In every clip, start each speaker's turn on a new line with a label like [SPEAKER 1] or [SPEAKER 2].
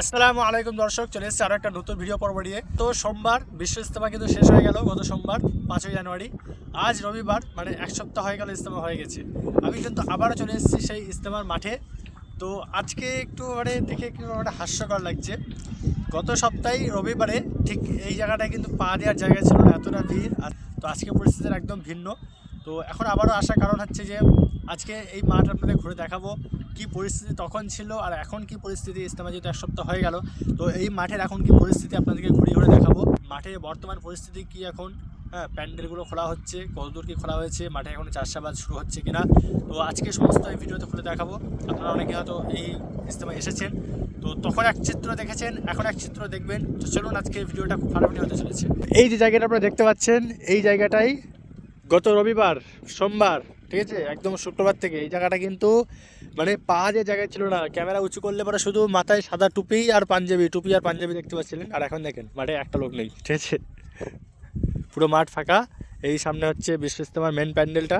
[SPEAKER 1] আসসালামু আলাইকুম দর্শক, চলে এসেছে আরও একটা নতুন ভিডিও পর্ব নিয়ে। তো সোমবার বিশ্ব ইস্তেমা কিন্তু শেষ হয়ে গেল, গত সোমবার, পাঁচই জানুয়ারি। আজ রবিবার মানে এক সপ্তাহ হয়ে গেল ইস্তেমা হয়ে গেছে। আমি কিন্তু আবারও চলে এসেছি সেই ইস্তেমার মাঠে। তো আজকে একটু মানে দেখে একটু মানে হাস্যকর লাগছে। গত সপ্তাহে রবিবারে ঠিক এই জায়গাটায় কিন্তু পা দেওয়ার জায়গা ছিল না, এতটা ভিড়। আর তো আজকে পরিস্থিতির একদম ভিন্ন। তো এখন আবারও আসার কারণ হচ্ছে যে আজকে এই মাঠ আপনাদের ঘুরে দেখাবো কি পরিস্থিতি তখন ছিল আর এখন কি পরিস্থিতি ইস্তেমা যেহেতু এক সপ্তাহ হয়ে গেল, তো এই মাঠের এখন কি পরিস্থিতি আপনাদেরকে ঘুরে ঘুরে দেখাবো। মাঠে বর্তমান পরিস্থিতি কি এখন? হ্যাঁ প্যান্ডেলগুলো খোলা হচ্ছে, কতদূর কি খোলা হয়েছে, মাঠে এখন চাষাবাদ শুরু হচ্ছে কিনা? তো আজকে সমস্ত এই ভিডিওতে খুলে দেখাবো। আপনারা অনেকে হয়তো এই ইস্তেমায় এসেছেন, তো তখন এক চিত্র দেখেছেন, এখন এক চিত্র দেখবেন। তো চলুন আজকে ভিডিওটা খুব ফাটাফাটি হতে চলেছে। এই যে জায়গাটা আপনারা দেখতে পাচ্ছেন, এই জায়গাটাই গত রবিবার, সোমবার ঠিক আছে? একদম শুক্রবার থেকে। এই জায়গাটা কিন্তু মানে পা যে জায়গায় ছিল না। ক্যামেরা উঁচু করলে পরে শুধু মাথায় সাদা টুপি আর পাঞ্জাবি, টুপি আর পাঞ্জাবি দেখতে পাচ্ছিলেন। আর এখন দেখেন, মাঠে একটা লোক নেই, ঠিক আছে? পুরো মাঠ ফাঁকা। এই সামনে হচ্ছে বিশ্ব ইস্তেমার মেন প্যান্ডেলটা,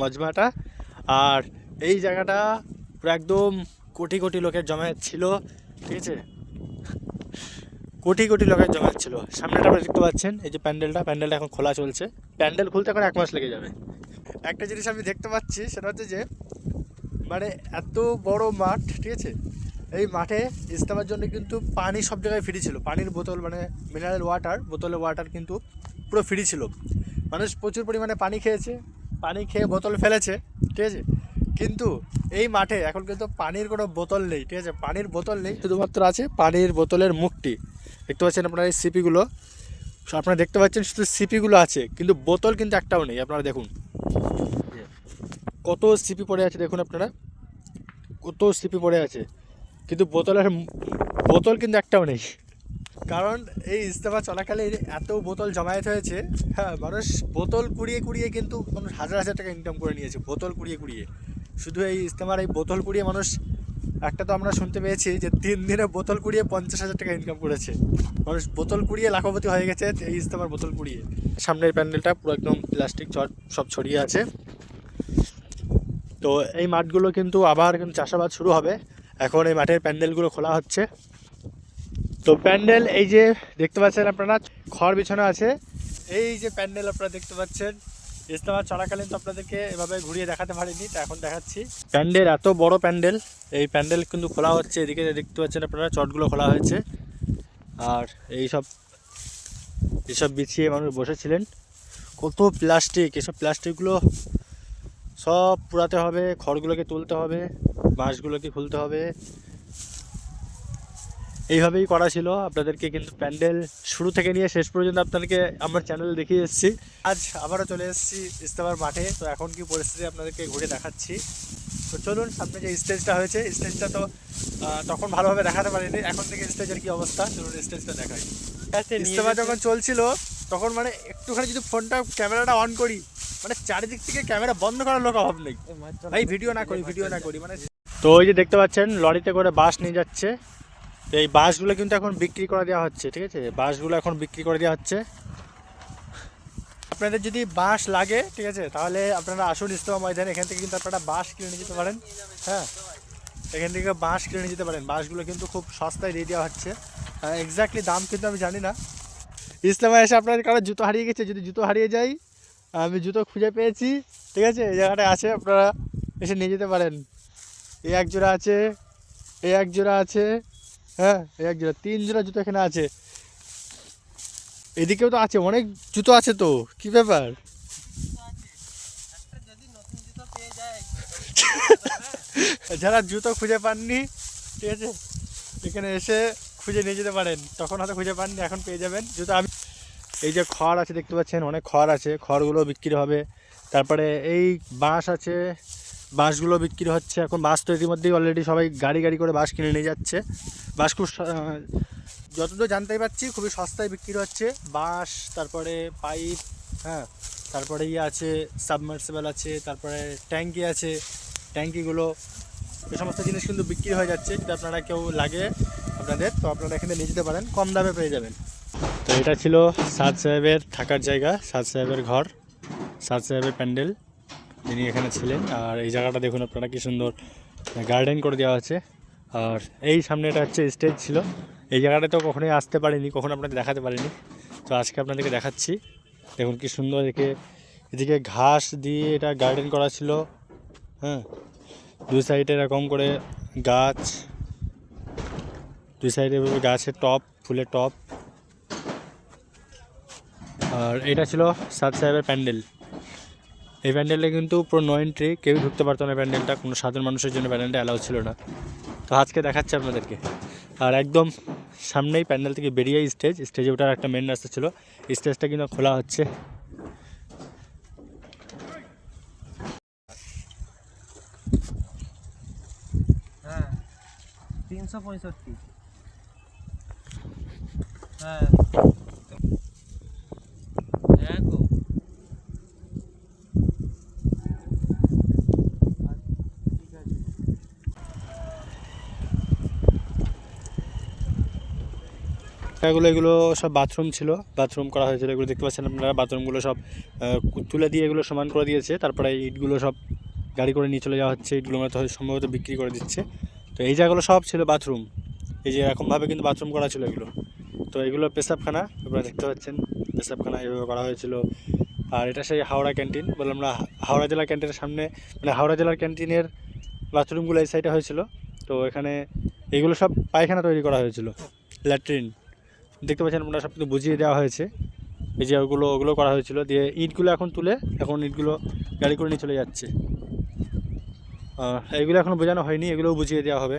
[SPEAKER 1] মজমাটা। আর এই জায়গাটা পুরো একদম কোটি কোটি লোকের জমায়েত ছিল, ঠিক আছে? কোটি কোটি লোকের জমায়েত ছিল। সামনেটা আপনারা দেখতে পাচ্ছেন, এই যে প্যান্ডেলটা। প্যান্ডেলটা এখন খোলা চলছে। প্যান্ডেল খুলতে এখন এক মাস লেগে যাবে। একটা জিনিস আমি দেখতে পাচ্ছি, সেটা হচ্ছে যে মানে এত বড় মাঠ, ঠিক আছে? এই মাঠে ইস্তেমার জন্য কিন্তু পানি সব জায়গায় ফ্রি ছিল। পানির বোতল মানে মিনারেল ওয়াটার বোতলে ওয়াটার কিন্তু পুরো ফ্রি ছিল। মানুষ প্রচুর পরিমাণে পানি খেয়েছে, পানি খেয়ে বোতল ফেলেছে, ঠিক আছে? কিন্তু এই মাঠে এখন কিন্তু পানির কোনো বোতল নেই, ঠিক আছে? পানির বোতল নেই, শুধুমাত্র আছে পানির বোতলের মুখটি দেখতে পাচ্ছেন আপনারা এই সিপিগুলো? আপনারা দেখতে পাচ্ছেন শুধু সিপিগুলো আছে, কিন্তু বোতল কিন্তু একটাও নেই, আপনারা দেখুন। কত সিপি পড়ে আছে দেখুন আপনারা? কত সিপি পড়ে আছে। কিন্তু বোতলের বোতল কিন্তু একটাও নেই। কারণ এই ইস্তফা চলাকালে এত বোতল জমায়েত হয়েছে হ্যাঁ মানুষ বোতল কুড়িয়ে কুড়িয়ে কিন্তু মানুষ হাজার হাজার টাকা ইনকাম করে নিয়েছে, বোতল কুড়িয়ে কুড়িয়ে। শুধু এই ইস্তেমার এই বোতল কুড়িয়ে মানুষ একটা তো আমরা শুনতে পেয়েছি যে তিন দিনে বোতল কুড়িয়ে পঞ্চাশ হাজার টাকা ইনকাম করেছে। মানুষ বোতল কুড়িয়ে লাখপতি হয়ে গেছে, এই ইস্তেমার বোতল কুড়িয়ে। সামনের প্যান্ডেলটা পুরো একদম প্লাস্টিক চট সব ছড়িয়ে আছে। তো এই মাঠগুলো কিন্তু আবার কিন্তু চাষাবাদ শুরু হবে। এখন এই মাঠের প্যান্ডেলগুলো খোলা হচ্ছে। তো প্যান্ডেল এই যে দেখতে পাচ্ছেন আপনারা, খড় বিছানো আছে। এই যে প্যান্ডেল আপনারা দেখতে পাচ্ছেন ইস্তেমা চলাকালীন তো আপনাদেরকে এভাবে ঘুরিয়ে দেখাতে পারিনি, তো এখন দেখাচ্ছি। প্যান্ডেল, এত বড় প্যান্ডেল, এই প্যান্ডেল কিন্তু খোলা হচ্ছে, এদিকে দেখতে পাচ্ছেন আপনারা, চটগুলো খোলা হয়েছে। আর এই সব এসব বিছিয়ে মানুষ বসেছিলেন। কত প্লাস্টিক, এসব প্লাস্টিকগুলো সব পুরাতে হবে, খড়গুলোকে তুলতে হবে, বাঁশগুলোকে খুলতে হবে। এইভাবেই করা ছিল। আপনাদেরকে কিন্তু প্যান্ডেল শুরু থেকে নিয়ে শেষ পর্যন্ত আপনাদেরকে আমার চ্যানেল দেখিয়ে এসেছি। আজ আবারও চলে এসেছি ইস্তেমার মাঠে। তো এখন কি পরিস্থিতি আপনাদেরকে ঘুরে দেখাচ্ছি। তো চলুন সামনে যে স্টেজটা হয়েছে স্টেজটা তো তখন ভালোভাবে দেখাতে পারিনি। এখন থেকে স্টেজের কি অবস্থা? চলুন স্টেজটা দেখাই। ইস্তেমা যখন চলছিল তখন মানে একটুখানি যদি ফোনটা ক্যামেরাটা অন করি মানে চারিদিক থেকে ক্যামেরা বন্ধ করার লোক অভাব নেই। ভাই ভিডিও না করি ভিডিও না করি মানে তো ওই যে দেখতে পাচ্ছেন লরিতে করে বাস নিয়ে যাচ্ছে। তো এই বাসগুলো কিন্তু এখন বিক্রি করে দেওয়া হচ্ছে, ঠিক আছে? বাসগুলো এখন বিক্রি করে দেওয়া হচ্ছে। আপনাদের যদি বাঁশ লাগে, ঠিক আছে, তাহলে আপনারা আসুন ইস্তমা ময়দানে, এখান থেকে কিন্তু আপনারা বাঁশ কিনে নিয়ে যেতে পারেন হ্যাঁ? এখান থেকে বাঁশ কিনে নিয়ে যেতে পারেন। বাঁশগুলো কিন্তু খুব সস্তায় দিয়ে দেওয়া হচ্ছে। এক্স্যাক্টলি দাম কিন্তু আমি জানি না। ইসলামে এসে আপনাদের কারও জুতো হারিয়ে গেছে, যদি জুতো হারিয়ে যায় আমি জুতো খুঁজে পেয়েছি, ঠিক আছে? এই জায়গাটায় আছে, আপনারা এসে নিয়ে যেতে পারেন। এই এক জোড়া আছে এই এক জোড়া আছে হ্যাঁ এক জোড়া, তিন জোড়া জুতো এখানে আছে। এদিকেও তো আছে, অনেক জুতো আছে তো, কি ব্যাপার? যারা জুতো খুঁজে পাননি, ঠিক আছে, এখানে এসে খুঁজে নিয়ে যেতে পারেন। তখন হয়তো খুঁজে পাননি, এখন পেয়ে যাবেন। জুতো আমি এই যে খড় আছে, দেখতে পাচ্ছেন, অনেক খড় আছে। খড়গুলো বিক্রি হবে। তারপরে এই বাঁশ আছে। বাঁশগুলো বিক্রি হচ্ছে। এখন বাঁশ তো ইতিমধ্যেই অলরেডি সবাই গাড়ি গাড়ি করে বাঁশ কিনে নিয়ে যাচ্ছে। বাঁশ যতদূর জানতে পারছি, খুবই সস্তায় বিক্রি হচ্ছে। বাঁশ, তারপরে পাইপ হ্যাঁ তারপরে ইয়ে আছে, সাবমার্সিবল আছে, তারপরে ট্যাঙ্কি আছে। ট্যাঙ্কিগুলো, এ সমস্ত জিনিস কিন্তু বিক্রি হয়ে যাচ্ছে, যদি আপনারা কেউ লাগে আপনাদের, তো আপনারা এখানে নিয়ে যেতে পারেন, কম দামে পেয়ে যাবেন। তো এটা ছিল সাদ সাহেবের থাকার জায়গা, সাদ সাহেবের ঘর, সাদ সাহেবের প্যান্ডেল, যিনি এখানে ছিলেন। আর এই জায়গাটা দেখুন আপনারা কি সুন্দর গার্ডেন করে দেওয়া আছে আর এই সামনে এটা হচ্ছে স্টেজ ছিল। এই জায়গাটা তো কখনোই আসতে পারিনি, কখনো আপনাদের দেখাতে পারিনি। তো আজকে আপনাদেরকে দেখাচ্ছি। দেখুন কি সুন্দর এদিকে এদিকে ঘাস দিয়ে এটা গার্ডেন করা ছিল। হ্যাঁ দুই সাইডে এরকম করে গাছ দুই সাইডে গাছের টপ ফুলের টপ আর এটা ছিল সাদ সাহেবের প্যান্ডেল। এই প্যান্ডেলটা কিন্তু পুরো নো এন্ট্রি কেউই ঢুকতে পারতো না প্যান্ডেলটা। কোনো সাধারণ মানুষের জন্য প্যান্ডেলটা অ্যালাউ ছিল না। তো আজকে দেখাচ্ছি আপনাদেরকে। আর একদম সামনেই প্যান্ডেল থেকে বেরিয়ে স্টেজ। স্টেজে ওঠার একটা মেন রাস্তা ছিল। স্টেজটা কিন্তু খোলা হচ্ছে।
[SPEAKER 2] হ্যাঁ তিনশো পঁয়ষট্টি। হ্যাঁ গো ঠিক আছে
[SPEAKER 1] এগুলো এগুলো সব বাথরুম ছিল। বাথরুম করা হয়েছিল, এগুলো দেখতে পাচ্ছেন আপনারা। বাথরুমগুলো সব তুলে দিয়ে এগুলো সমান করে দিয়েছে। তারপরে ইটগুলো সব গাড়ি করে নিয়ে চলে যাওয়া হচ্ছে। ইটগুলো হয়তো সম্ভবত বিক্রি করে দিচ্ছে। তো এই জায়গাগুলো সব ছিল বাথরুম এই যে এরকমভাবে কিন্তু বাথরুম করা ছিল এগুলো। তো এগুলো পেশাবখানা, আপনারা দেখতে পাচ্ছেন। পেশাবখানা এইভাবে করা হয়েছিল। আর এটা সেই হাওড়া ক্যান্টিন। বললাম না, হাওড়া জেলা ক্যান্টিনের সামনে মানে হাওড়া জেলার ক্যান্টিনের বাথরুমগুলো এই সাইডে হয়েছিল। তো এখানে এগুলো সব পায়খানা তৈরি করা হয়েছিল। ল্যাট্রিন। দেখতে পাচ্ছেন আপনারা সব কিছু বুঝিয়ে দেওয়া হয়েছে। এই যে ওগুলো ওগুলো করা হয়েছিল। দিয়ে ইটগুলো এখন তুলে এখন ইটগুলো গাড়ি করে নিয়ে চলে যাচ্ছে। এগুলো এখন এখনও বোঝানো হয়নি, এগুলোও বুঝিয়ে দেওয়া হবে।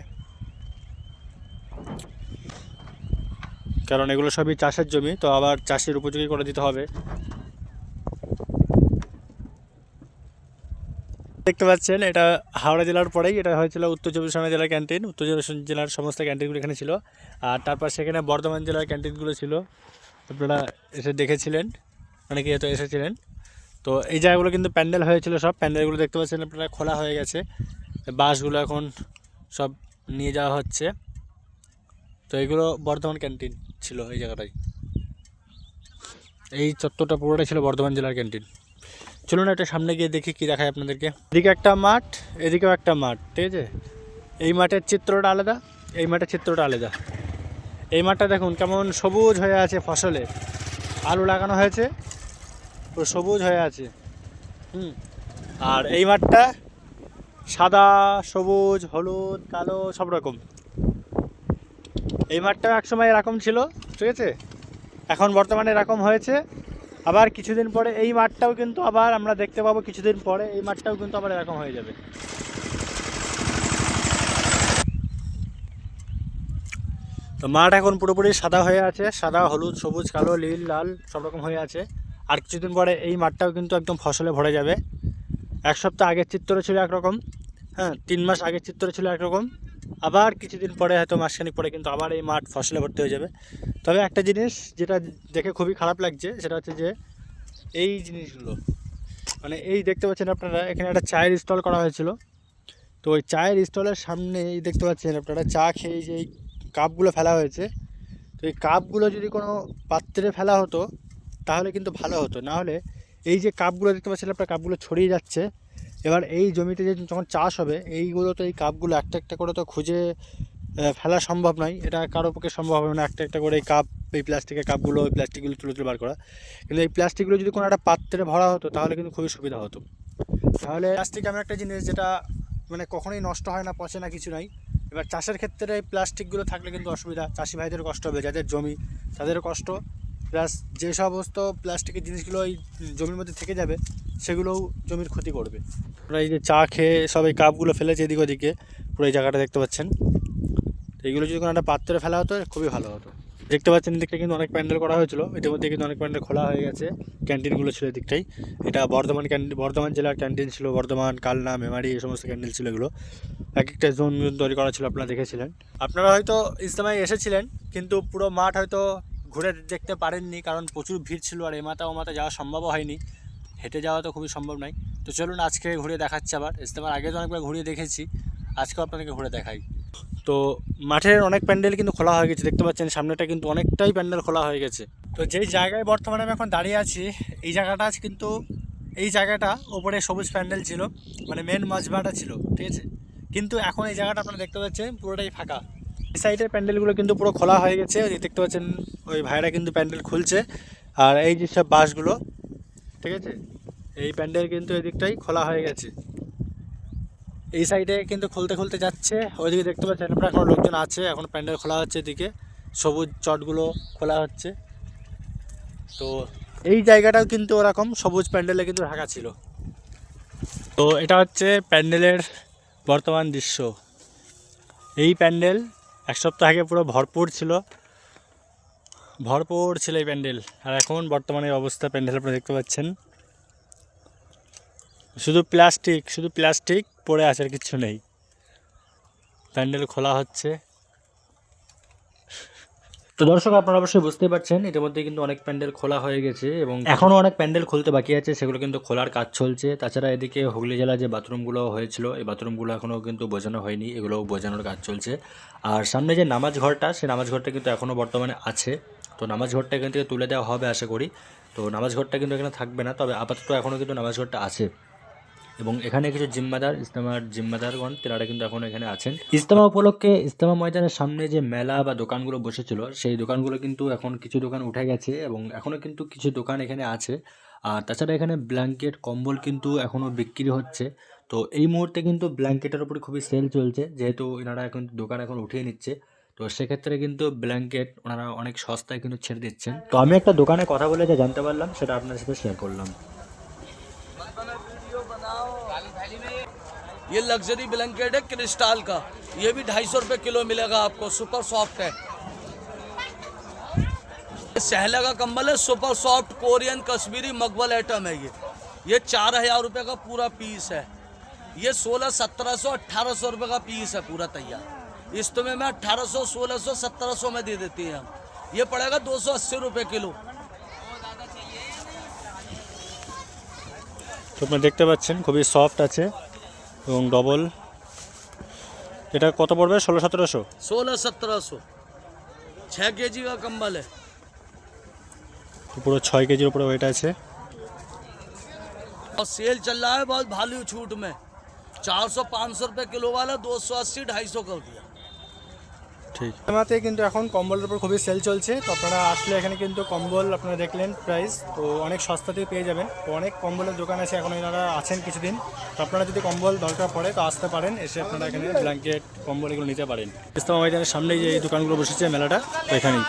[SPEAKER 1] কারণ এগুলো সবই চাষের জমি, তো আবার চাষের উপযোগী করে দিতে হবে। দেখতে পাচ্ছেন, এটা হাওড়া জেলার পরেই, এটা হয়েছিল উত্তর চব্বিশ পরগনা জেলার ক্যান্টিন উত্তর চব্বিশ জেলার সমস্ত ক্যান্টিনগুলো এখানে ছিল। আর তারপর সেখানে বর্ধমান জেলার ক্যান্টিনগুলো ছিল। আপনারা এসে দেখেছিলেন, অনেকে হয়তো এসেছিলেন। তো এই জায়গাগুলো কিন্তু প্যান্ডেল হয়েছিল সব, প্যান্ডেলগুলো দেখতে পাচ্ছেন, আপনারা খোলা হয়ে গেছে। বাসগুলো এখন সব নিয়ে যাওয়া হচ্ছে। তো এগুলো বর্ধমান ক্যান্টিন ছিল এই জায়গাটায়। এই চত্বরটা পুরোটাই ছিল বর্ধমান জেলার ক্যান্টিন চলুন একটা সামনে গিয়ে দেখি কি দেখায় আপনাদেরকে। এদিকে একটা মাঠ, এদিকেও একটা মাঠ, ঠিক আছে? এই মাঠের চিত্রটা আলাদা, এই মাঠের চিত্রটা আলাদা। এই মাঠটা দেখুন, কেমন সবুজ হয়ে আছে ফসলে। আলু লাগানো হয়েছে, পুরো সবুজ হয়ে আছে। হুম, আর এই মাঠটা সাদা, সবুজ, হলুদ, কালো, সব রকম। এই মাঠটাও একসময় এরকম ছিল, ঠিক আছে? এখন বর্তমানে এরকম হয়েছে আবার কিছুদিন পরে এই মাঠটাও কিন্তু আবার আমরা দেখতে পাবো কিছুদিন পরে, এই মাঠটাও কিন্তু আবার এরকম হয়ে যাবে। তো মাঠ এখন পুরোপুরি সাদা হয়ে আছে, সাদা, হলুদ, সবুজ, কালো, নীল, লাল, সব রকম হয়ে আছে। আর কিছুদিন পরে এই মাঠটাও কিন্তু একদম ফসলে ভরে যাবে। এক সপ্তাহ আগের চিত্র ছিল একরকম হ্যাঁ তিন মাস আগের চিত্র ছিল একরকম। আবার কিছুদিন পরে হয়তো মাসখানিক পরে কিন্তু আবার এই মাঠ ফসলে ভর্তি হয়ে যাবে। তবে একটা জিনিস যেটা দেখে খুবই খারাপ লাগছে, সেটা হচ্ছে যে এই জিনিসগুলো মানে এই দেখতে পাচ্ছেন আপনারা, এখানে একটা চায়ের স্টল করা হয়েছিল। তো ওই চায়ের স্টলের সামনে এই দেখতে পাচ্ছেন আপনারা, চা খেয়ে যে এই কাপগুলো ফেলা হয়েছে, তো এই কাপগুলো যদি কোনো পাত্রে ফেলা হতো, তাহলে কিন্তু ভালো হতো। না হলে এই যে কাপগুলো দেখতে পাচ্ছেন আপনার, কাপগুলো ছড়িয়ে যাচ্ছে এবার এই জমিতে যে যখন চাষ হবে এইগুলো তো এই কাপগুলো একটা একটা করে তো খুঁজে ফেলা সম্ভব নয়। এটা কারও পক্ষে সম্ভব হবে না একটা একটা করে এই কাপ, এই প্লাস্টিকের কাপগুলো ওই প্লাস্টিকগুলো তুলে তুলে বার করা। কিন্তু এই প্লাস্টিকগুলো যদি কোনো একটা পাত্রে ভরা হতো, তাহলে কিন্তু খুবই সুবিধা হতো। তাহলে প্লাস্টিক এমন একটা জিনিস যেটা মানে কখনোই নষ্ট হয় না, পচে না, কিছু নাই। এবার চাষের ক্ষেত্রে এই প্লাস্টিকগুলো থাকলে কিন্তু অসুবিধা। চাষি ভাইদের কষ্ট হবে, যাদের জমি, তাদেরও কষ্ট। প্লাস যে সমস্ত প্লাস্টিকের জিনিসগুলো ওই জমির মধ্যে থেকে যাবে, সেগুলোও জমির ক্ষতি করবে। আমরা এই যে চা খেয়ে সব এই কাপগুলো ফেলেছে এদিক ওদিকে, পুরো এই জায়গাটা দেখতে পাচ্ছেন। এইগুলো যদি কোনো একটা পাত্রে ফেলা হতো, খুবই ভালো হতো। দেখতে পাচ্ছেন এদিকটা কিন্তু অনেক প্যান্ডেল করা হয়েছিল, ইতিমধ্যে কিন্তু অনেক প্যান্ডেল খোলা হয়ে গেছে, ক্যান্টিনগুলো ছিল এদিকটাই। এটা বর্ধমান ক্যান্টিন বর্ধমান জেলার ক্যান্টিন ছিল, বর্ধমান, কালনা, মেমারি, এই সমস্ত ক্যান্টিন ছিল এগুলো। এক একটা জোন তৈরি করা ছিল, আপনারা দেখেছিলেন। আপনারা হয়তো ইজতেমায় এসেছিলেন, কিন্তু পুরো মাঠ হয়তো ঘুরে দেখতে পারেননি, কারণ প্রচুর ভিড় ছিল আর এ মাথা ও মাথা যাওয়া সম্ভবও হয়নি। হেঁটে যাওয়া তো খুবই সম্ভব নয়। তো চলুন আজকে ঘুরে দেখাচ্ছি আবার। ইজতেমার আগে তো অনেকবার ঘুরিয়ে দেখেছি, আজকেও আপনাদেরকে ঘুরে দেখাই। তো মাঠের অনেক প্যান্ডেল কিন্তু খোলা হয়ে গেছে, দেখতে পাচ্ছেন সামনেটা কিন্তু অনেকটাই প্যান্ডেল খোলা হয়ে গেছে। তো যেই জায়গায় বর্তমানে আমি এখন দাঁড়িয়ে আছি, এই জায়গাটা আজ কিন্তু, এই জায়গাটা ওপরে সবুজ প্যান্ডেল ছিল মানে মেন মাঝবাটা ছিল, ঠিক আছে? কিন্তু এখন এই জায়গাটা আপনারা দেখতে পাচ্ছেন পুরোটাই ফাঁকা। সাইডের প্যান্ডেলগুলো কিন্তু পুরো খোলা হয়ে গেছে। দেখতে পাচ্ছেন, ওই ভাইরা কিন্তু প্যান্ডেল খুলছে। আর এই যে সব বাসগুলো, ঠিক আছে? এই প্যান্ডেল কিন্তু এই দিকটাই খোলা হয়ে গেছে। এই সাইডে কিন্তু খুলতে খুলতে যাচ্ছে। ওইদিকে দেখতে পাচ্ছেন আপনারা এখন লোকজন আছে, এখন প্যান্ডেল খোলা হচ্ছে এদিকে। সবুজ চটগুলো খোলা হচ্ছে। তো এই জায়গাটাও কিন্তু ওরকম সবুজ প্যান্ডেলে কিন্তু ঢাকা ছিল। তো এটা হচ্ছে প্যান্ডেলের বর্তমান দৃশ্য। এই প্যান্ডেল এক সপ্তাহ আগে পুরো ভরপুর ছিল। ভরপুর ছিল এই প্যান্ডেল। আর এখন বর্তমানে অবস্থা প্যান্ডেল আপনারা দেখতে পাচ্ছেন। শুধু প্লাস্টিক শুধু প্লাস্টিক পড়ে আছে কিছু নেই। প্যান্ডেল খোলা হচ্ছে। তো দর্শক, আপনারা অবশ্যই বুঝতে পারছেন এটার মধ্যে কিন্তু অনেক প্যান্ডেল খোলা হয়ে গেছে এবং এখনও অনেক প্যান্ডেল খুলতে বাকি আছে, সেগুলো কিন্তু খোলার কাজ চলছে। তাছাড়া এদিকে হুগলি জেলায় যে বাথরুমগুলো হয়েছিল, এই বাথরুমগুলো এখনও কিন্তু বোঝানো হয়নি এগুলো বোঝানোর কাজ চলছে। আর সামনে যে নামাজ ঘরটা সেই নামাজ ঘরটা কিন্তু এখনও বর্তমানে আছে। তো নামাজ ঘরটা এখান থেকে তুলে দেওয়া হবে, আশা করি। তো নামাজ ঘরটা কিন্তু এখানে থাকবে না, তবে আপাতত এখনও কিন্তু নামাজ ঘরটা আছে। এবং এখানে কিছু জিম্মাদার ইস্তেমার জিম্মাদারগণ, তেনারা কিন্তু এখন এখানে আছেন। ইস্তেমা উপলক্ষে ইস্তেমা ময়দানের সামনে যে মেলা বা দোকানগুলো বসেছিল, সেই দোকানগুলো কিন্তু এখন কিছু দোকান উঠে গেছে এবং এখনও কিন্তু কিছু দোকান এখানে আছে। আর তাছাড়া এখানে ব্ল্যাঙ্কেট, কম্বল কিন্তু এখনও বিক্রি হচ্ছে। তো এই মুহূর্তে কিন্তু ব্ল্যাঙ্কেটের উপরে খুবই সেল চলছে, যেহেতু এনারা এখন দোকান এখন উঠিয়ে নিচ্ছে। তো সেক্ষেত্রে কিন্তু ব্ল্যাঙ্কেট ওনারা অনেক সস্তায় কিন্তু ছেড়ে দিচ্ছেন। তো আমি একটা দোকানে কথা বলে যা জানতে পারলাম, সেটা আপনার সাথে শেয়ার করলাম।
[SPEAKER 3] ये लग्जरी ब्लैंकेट है क्रिस्टाल का ये भी ढाई सौ रुपये किलो मिलेगा आपको सुपर सॉफ्ट है ये सहला का कंबल है सुपर सॉफ्ट कोरियन कश्मीरी मकबल आइटम है ये ये चार हजार रुपये का पूरा पीस है ये सोलह सत्रह सौ अट्ठारह सौ रुपये का पीस है पूरा तैयार इस तुम्हें मैं अट्ठारह सौ सोलह सौ सत्रह सौ में दे देती है हम ये पड़ेगा दो सौ अस्सी रुपये किलो
[SPEAKER 1] তো আপনারা দেখতে পাচ্ছেন খুবই সফট আছে এবং ডবল এটা কত পড়বে ষোলো সতেরোশো
[SPEAKER 3] सोलह सत्रह सौ छः के जी का कंबल है
[SPEAKER 1] পুরো ছয় কেজির উপরে ওয়েট আছে
[SPEAKER 3] और सेल चल रहा है बहुत भालू छूट में चार सौ पाँच सौ रुपये किलो वाला दो सौ अस्सी ढाई सौ कर दिया
[SPEAKER 1] ঠিক। আমাতে কিন্তু এখন কম্বলের উপর খুবই সেল চলছে। তো আপনারা আসলে এখানে কিন্তু কম্বল আপনারা দেখলেন প্রাইস তো অনেক সস্তাতেই পেয়ে যাবেন। তো অনেক কম্বলের দোকান আছে এখন এনারা আছেন কিছুদিন। তো আপনারা যদি কম্বল দরকার পড়ে, তো আসতে পারেন। এসে আপনারা এখানে ব্ল্যাঙ্কেট কম্বল এগুলো নিতে পারেন। ইস্তমা ময়দানের সামনেই যে এই দোকানগুলো বসেছে মেলাটা, তো এখানেই।